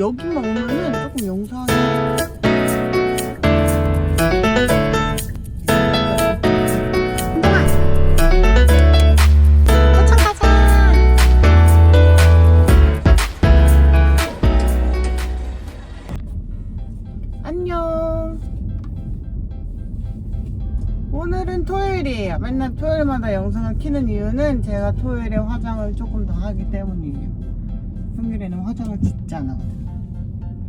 여기만 오면은 조금 영상이 가자. 안녕. 오늘은 토요일이에요. 맨날 토요일마다 영상을 키는 이유는 제가 토요일에 화장을 조금 더 하기 때문이에요. 평일에는 화장을 안 하거든요.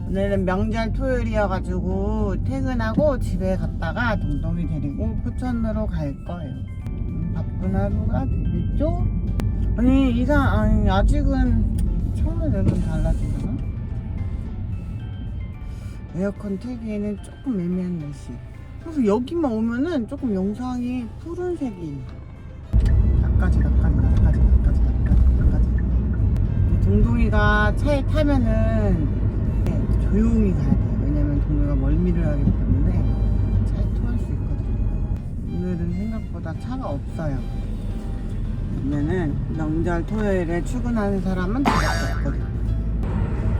오늘은 명절 토요일이어가지고 퇴근하고 집에 갔다가 동동이 데리고 포천으로 갈 거예요. 음, 바쁜 하루가 되겠죠? 아니 이상 아니 아직은 창문 열면 달라지나? 에어컨 틀기에는 조금 애매한 날씨. 그래서 여기만 오면은 조금 영상이 푸른색이. 나까지, 나까지, 나까지, 나까지, 나까지, 나까지. 동동이가 차에 타면은 네, 조용히 가야 돼요. 왜냐면 동동이가 멀미를 하기 때문에 차에 토할 수 있거든요. 오늘은 생각보다 차가 없어요. 그러면은 명절 토요일에 출근하는 사람은 다밖에 없거든요.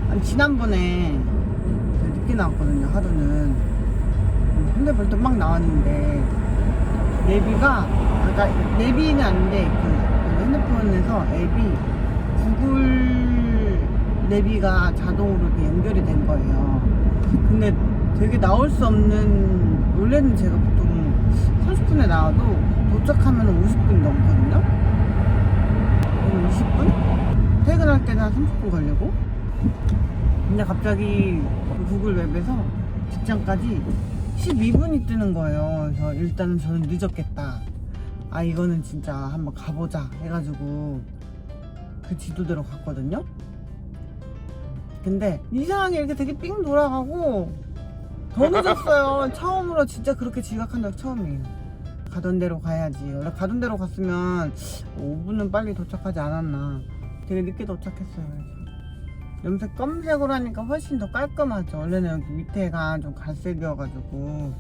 아니, 지난번에 늦게 나왔거든요 하루는 근데 벌써 막 나왔는데 내비가 그러니까 내비는 아닌데 그 핸드폰에서 앱이 구글 내비가 자동으로 이렇게 연결이 된 거예요 근데 되게 나올 수 없는 원래는 제가 보통 30분에 나와도 도착하면 50분이 넘거든요 20분? 퇴근할 때는 한 30분 걸리고 근데 갑자기 그 구글 웹에서 직장까지 12분이 뜨는 거예요. 그래서 일단은 저는 늦었겠다. 아 이거는 진짜 한번 가보자 해가지고 그 지도대로 갔거든요. 근데 이상하게 이렇게 되게 삥 돌아가고 더 늦었어요. 처음으로 진짜 그렇게 지각한 적 처음이에요. 가던 대로 가야지. 원래 가던 대로 갔으면 5분은 빨리 도착하지 않았나. 되게 늦게 도착했어요. 염색 검색으로 하니까 훨씬 더 깔끔하죠. 원래는 여기 밑에가 좀 갈색이어가지고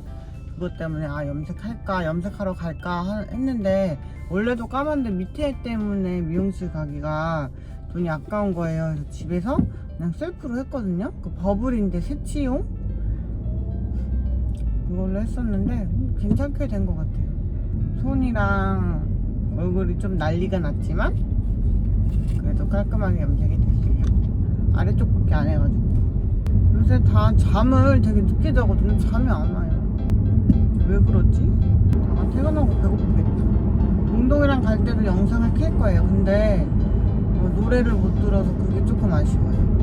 그것 때문에 아 염색할까 염색하러 갈까 하- 했는데 원래도 까만데 밑에 때문에 미용실 가기가 돈이 아까운 거예요. 그래서 집에서 그냥 셀프로 했거든요. 그 버블인데 새치용 그걸로 했었는데 괜찮게 된 것 같아요. 손이랑 얼굴이 좀 난리가 났지만 그래도 깔끔하게 염색이 됐어요. 아래쪽밖에 안 해가지고 요새 다 잠을 되게 늦게 자거든요 잠이 안 와요 왜 그러지? 다 퇴근하고 배고프겠다 운동이랑 갈 때도 영상을 켤 거예요 근데 어, 노래를 못 들어서 그게 조금 아쉬워요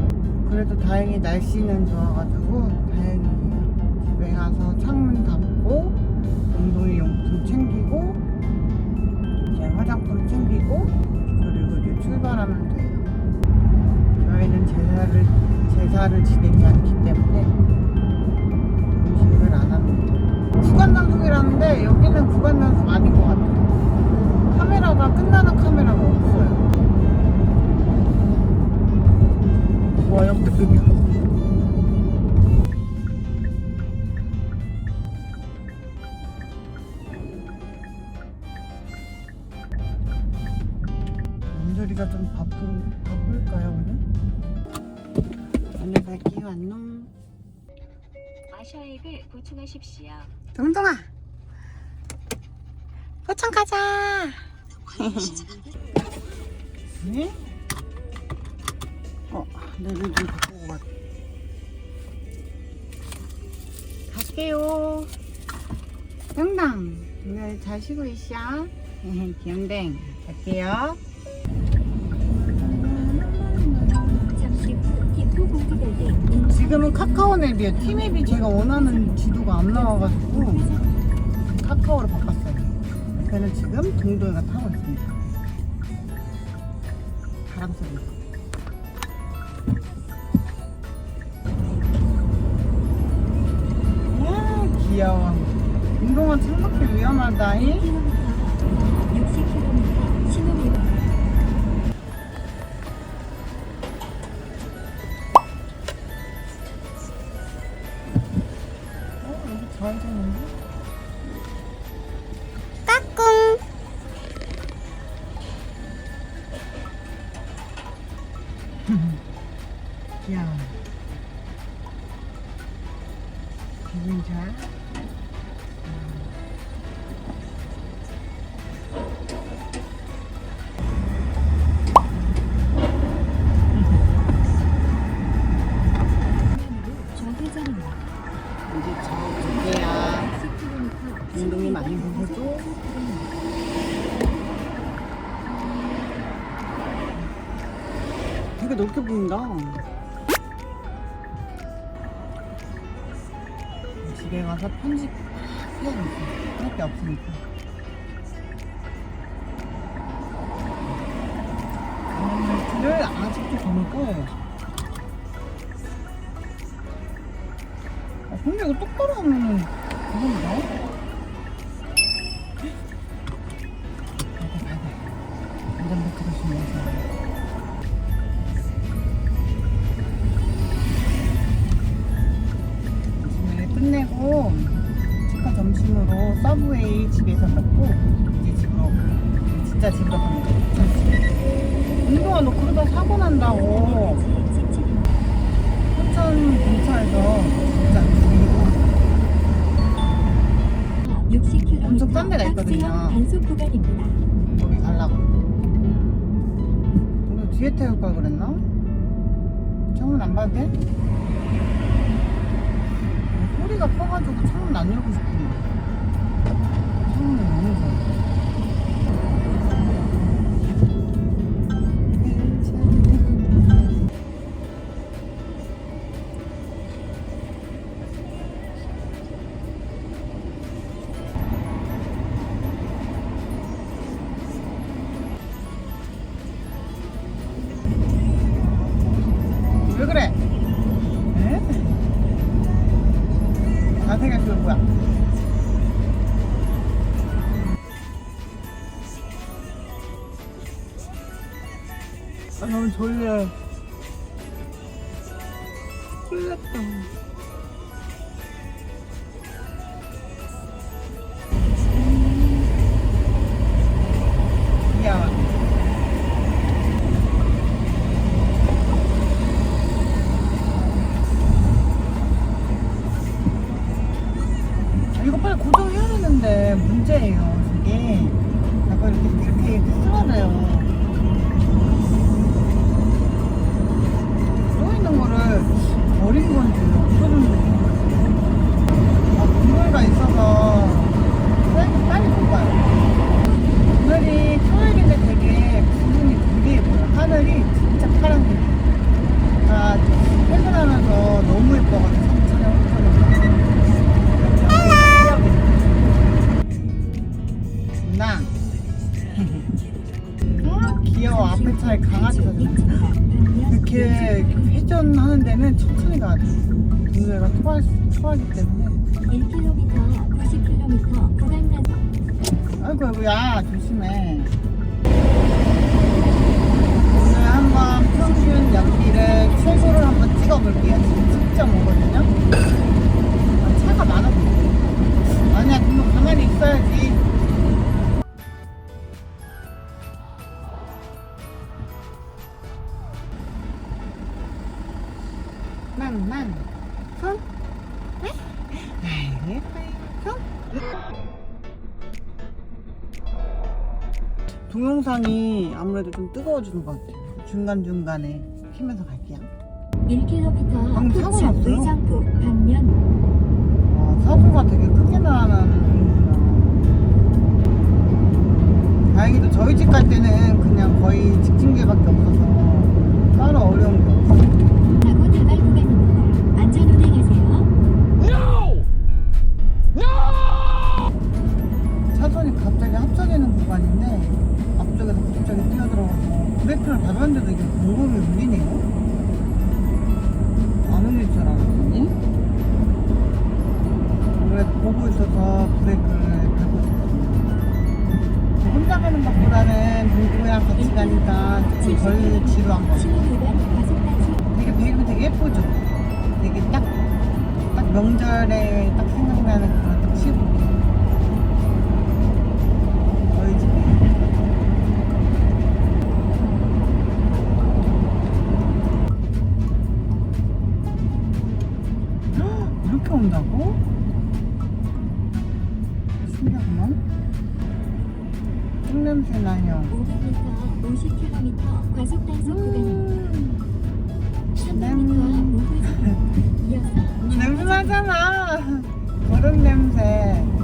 그래도 다행히 날씨는 좋아가지고 다행이에요 집에 가서 창문 닫고 운동이 용품 챙기고 이제 화장품 챙기고 그리고 이제 출발하면 돼요 저희는 제사를 제사를 지내지 않기 때문에 음식을 안 합니다. 구간 단속이라는데 여기는 구간 단속 아닌 것 같아요. 카메라가 끝나는 카메라가 없어요. 와 역대급이야. 은솔이가 좀 바쁜 바쁠까요 오늘? 오늘 갈게요 안녕. 마셔액을 보충하십시오. 동동아 포천 가자 네? 어 내일 좀 바꾸고 가 갈게요 동동 오늘 잘 쉬고 있어 귀염댕 갈게요 지금은 카카오 앱이에요. 티맵이 제가 원하는 지도가 안 나와가지고 카카오로 바꿨어요. 저는 지금 동도에가 타고 있습니다. 바람 소리. 귀여워. 운동화 창밖에 위험하다잉. 60km 신호위 어 여기 잘 되는데? 까꿍. 귀여워. 기분차. 좌 많이 보여줘. 되게 넓게 보인다. 집에 가서 편집 해야겠어. 할 게 없으니까. 를 아직도 거을 거예요. 아, 근데 이거 똑바로 하면은 그건가? 점심을 끝내고 치과 점심으로 서브웨이 집에서 먹고 이제 집으로 진짜 집으로 가는 거. 운동아 너 그러다 사고 난다고. 포천 근처에서 진짜 그리고 60km 엄청 싼 데가 있거든요. 단속 구간입니다. 뒤에 태울 걸 그랬나? 창문 안 봐도 돼? 소리가 커가지고 창문 안 열고 싶은데. 창문 아 너무 졸려. 졸렸다. 귀여워. 이거 빨리 고정해야 되는데 문제예요 어, 귀여워. 앞에 차에 강아지가. 이렇게 회전하는 데는 천천히 가야 돼. 동료가 토할, 토하기 때문에. 1km 90km 구간 단속 아이고, 아이고, 야, 조심해. 오늘 한번 평균 연비를 최소를 한번 찍어볼게요. 지금 10.5거든요. 동영상이 아무래도 좀 뜨거워지는 것 같아요. 중간중간에 키면서 갈게요. 1km 방금 사고는 포천 없어요? 의정부 방면 어, 사고가 되게 크게 나는구나. 다행히도 저희 집 갈 때는 그냥 거의 직진길밖에 없어서 따로 어려운 게 가니까 조금 덜 지루한 단속 되게 배경이 되게 예쁘죠? 되게 딱, 딱 명절에 딱 생각나는 그런 딱 시골. 저희 집에. 이렇게 온다고? 신기하구만. 똥냄새 나요. 500m 50km 과속 단속 구간입니다. 음, 300m 우회전 이어서 냄새 나잖아. 얼음 냄새.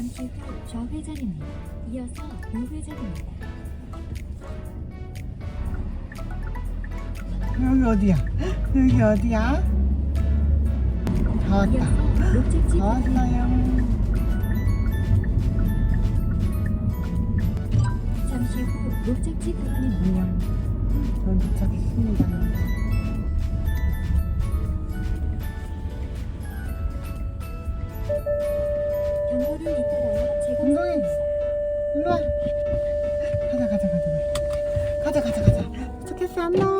잠시 후 좌회전입니다. 이어서 우회전입니다. 여기 어디야? 여기 어디야? 다 왔다. 이어서 목적지 다 왔어요. 잠시 후 목적지. 안녕. 전 도착했습니다. 일로 와. 가자,